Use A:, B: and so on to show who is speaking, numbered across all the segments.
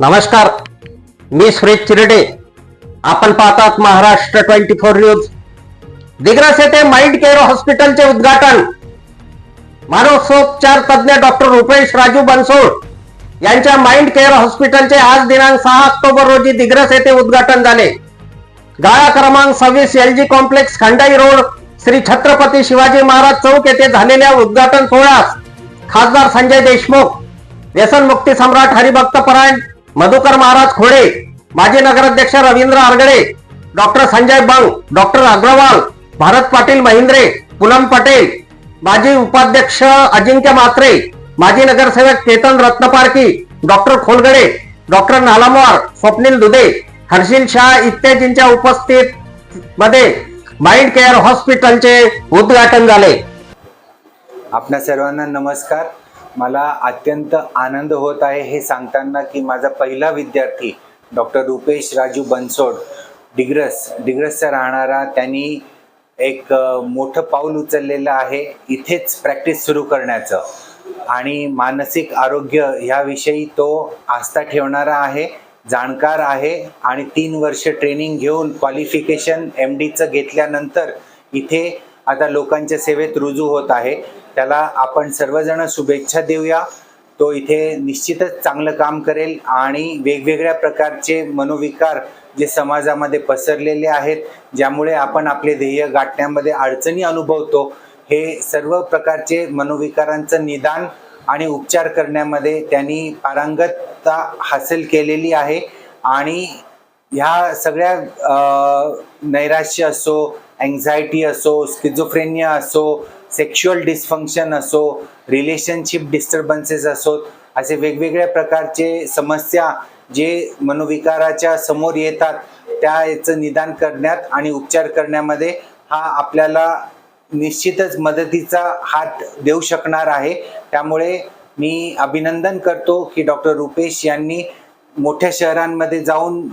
A: नमस्कार. मी सुरेश चिरडे. आपण पाहतात Maharashtra twenty four news. Digras येथे माइंड केअर हॉस्पिटलचे उद्घाटन. मानसोपचार तज्ञ डॉक्टर रुपेश राजू बनसोड यांच्या माइंड केअर हॉस्पिटलचे आज दिनांक सहा ऑक्टोबर रोजी दिग्रस येथे उद्घाटन झाले. गाळा क्रमांक सव्वीस L G complex Khandai road Shri Chhatrapati Shivaji Maharaj Chowk येथे झालेल्या उद्घाटन सोहळ्यास खासदार संजय देशमुख व्यसनमुक्ती सम्राट हरिभक्त परायण मधुकर महाराज खोडे माजी नगराध्यक्ष रवींद्र आरगडे डॉक्टर संजय बंग डॉक्टर अग्रवाल भारत पाटील महिंद्रे पूनम पटेल माजी उपाध्यक्ष अजिंक्य मात्रे माजी नगरसेवक केतन रत्नपारकी डॉक्टर खोलगडे डॉक्टर नालामवार स्वप्नील दुधे हर्षिल शाह इत्यादींच्या उपस्थित मध्ये माइंड केअर हॉस्पिटलचे उद्घाटन झाले.
B: आपल्या सर्वांना नमस्कार. मला अत्यंत आनंद होत आहे हे सांगताना की माझा पहिला विद्यार्थी डॉक्टर रुपेश राजू बनसोड डिग्रस डिग्रसचा राहणारा त्यांनी एक मोठं पाऊल उचललेलं आहे इथेच प्रॅक्टिस सुरू करण्याचं. आणि मानसिक आरोग्य ह्याविषयी तो आस्था ठेवणारा आहे जाणकार आहे आणि तीन वर्ष ट्रेनिंग घेऊन क्वालिफिकेशन एम डीचं घेतल्यानंतर इथे आता लोकांच्या सेवेत रुजू होत आहे. त्याला आपण सर्वजण शुभेच्छा देऊया. तो इथे निश्चितच चांगलं काम करेल आणि वेगवेगळ्या प्रकारचे मनोविकार जे समाजामध्ये पसरलेले आहेत ज्यामुळे आपण आपले ध्येय गाठण्यामध्ये अडचणी अनुभवतो हे सर्व प्रकारचे मनोविकारांचं निदान आणि उपचार करण्यामध्ये त्यांनी पारंगतता हासिल केलेली आहे. आणि ह्या सगळ्या नैराश्य असो अँझायटी असो स्किझोफ्रेनिया असो सेक्शुअल डिस्फंक्शन असो रिलेशनशिप डिस्टर्बन्सेस असोत असे वेगवेगळ्या प्रकारचे समस्या जे मनोविकाराच्या समोर येतात त्या याचं निदान करण्यात आणि उपचार करण्यामध्ये हा आपल्याला निश्चितच मदतीचा हात देऊ शकणार आहे. त्यामुळे मी अभिनंदन करतो की डॉक्टर रुपेश यांनी मोठ्या शहरांमध्ये जाऊन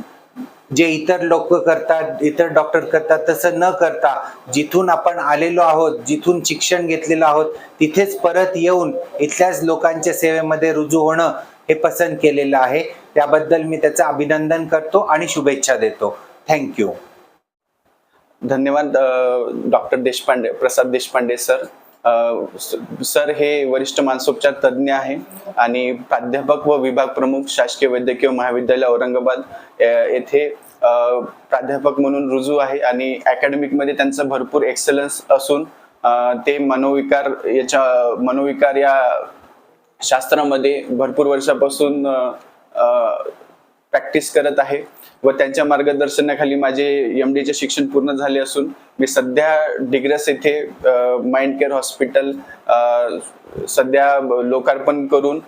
B: जे इतर लोक करतात इतर डॉक्टर करतात तसं न करता जिथून आपण आलेलो आहोत जिथून शिक्षण घेतलेलं आहोत तिथेच परत येऊन इथल्याच लोकांच्या सेवेमध्ये रुजू होणं हे पसंत केलेलं आहे. त्याबद्दल मी त्याचं अभिनंदन करतो आणि शुभेच्छा देतो. थँक्यू
C: धन्यवाद doctor Deshpande Prasad Deshpande sir. Sir हे वरिष्ठ मानसोपचार तज्ज्ञ आहे आणि प्राध्यापक व विभाग प्रमुख शासकीय वैद्यकीय महाविद्यालय औरंगाबाद येथे प्राध्यापक म्हणून रुजू आहे आणि अकॅडमिकमध्ये त्यांचं भरपूर एक्सलन्स असून ते मनोविकार याच्या मनोविकार या शास्त्रामध्ये भरपूर वर्षापासून प्रॅक्टिस करत आहे व त्यांच्या मार्गदर्शनाखाली माझे एम डीचे शिक्षण पूर्ण झाले असून मी सध्या डिग्रस येथे माइंड केअर हॉस्पिटल सध्या लोकार्पण करून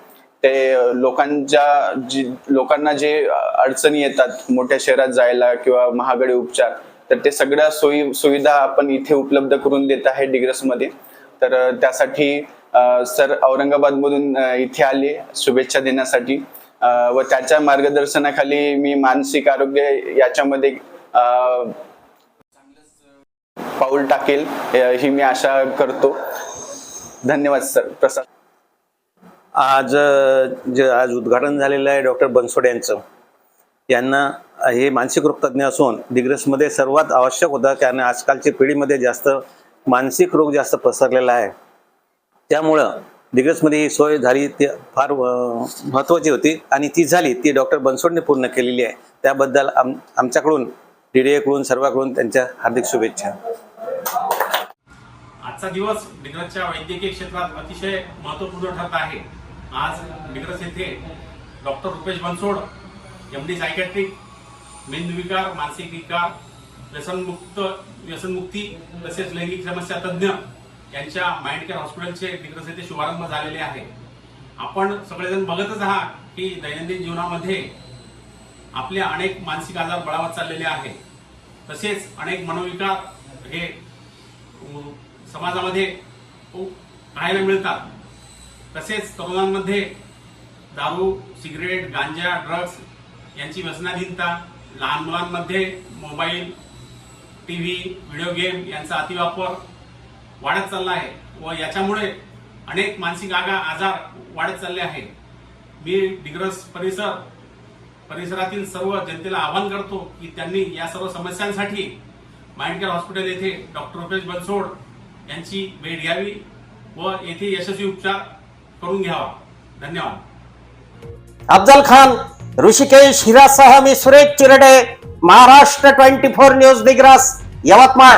C: ते लोकांच्या जी लोकांना जे अडचणी येतात मोठ्या शहरात जायला किंवा महागडे उपचार तर ते सगळ्या सोयी सुविधा आपण इथे उपलब्ध करून देत आहे डिग्रसमध्ये तर त्यासाठी सर औरंगाबादमधून इथे आले शुभेच्छा देण्यासाठी. व त्याच्या मार्गदर्शनाखाली मी मानसिक आरोग्य याच्यामध्ये पाऊल टाकेल ही मी आशा करतो. धन्यवाद सर. प्रसाद.
D: आज जे आज उद्घाटन झालेलं आहे डॉक्टर बनसोड यांचं यांना हे मानसिक रोग असून दिग्रसमध्ये सर्वात आवश्यक होतं कारण आजकालच्या पिढीमध्ये जास्त मानसिक रोग जास्त पसरलेला आहे. त्यामुळं दिग्रसमध्ये ही सोय झाली ती फार महत्त्वाची होती आणि ती झाली ती डॉक्टर बनसोडने पूर्ण केलेली आहे. त्याबद्दल आम आमच्याकडून डी डी एकडून सर्वांकडून त्यांच्या हार्दिक शुभेच्छा.
E: आजचा दिवस डिग्रसच्या वैद्यकीय क्षेत्रात अतिशय महत्त्वपूर्ण ठरत आहे. आज डिग्रस येथे doctor Rupesh Bansod M D psychiatric मेंदविकार मानसिक विकार व्यसनमुक्त व्यसनमुक्ती तसेच लैंगिक समस्या तज्ज्ञ यांच्या माइंड केअर हॉस्पिटलचे डिग्रस येथे शुभारंभ झालेले आहे. आपण सगळेजण बघतच आहात की दैनंदिन जीवनामध्ये आपले अनेक मानसिक आजार बळावत चाललेले आहे. तसेच अनेक मनोविकार हे समाजामध्ये पाहायला मिळतात. तसेच तरुणांमध्ये दारू सिगरेट गांजा ड्रग्स यांची व्यसनाधीनता लहान मुलांमध्ये mobile T V video game यांचा अतिवापर वाढत चालला आहे व याच्यामुळे अनेक मानसिक आगा आजार वाढत चालले आहे मी डिग्रस परिसर परिसरातील सर्व जनतेला आवाहन करतो की त्यांनी या सर्व समस्यांसाठी माइंडकेअर हॉस्पिटल येथे डॉक्टर रुपेश बनसोड यांची भेट घ्यावी व येथे यशस्वी उपचार करून घ्यावा. धन्यवाद.
A: अफजल खान ऋषिकेश हिरासह मी Suresh Chirde Maharashtra twenty four news Digras Yavatmal.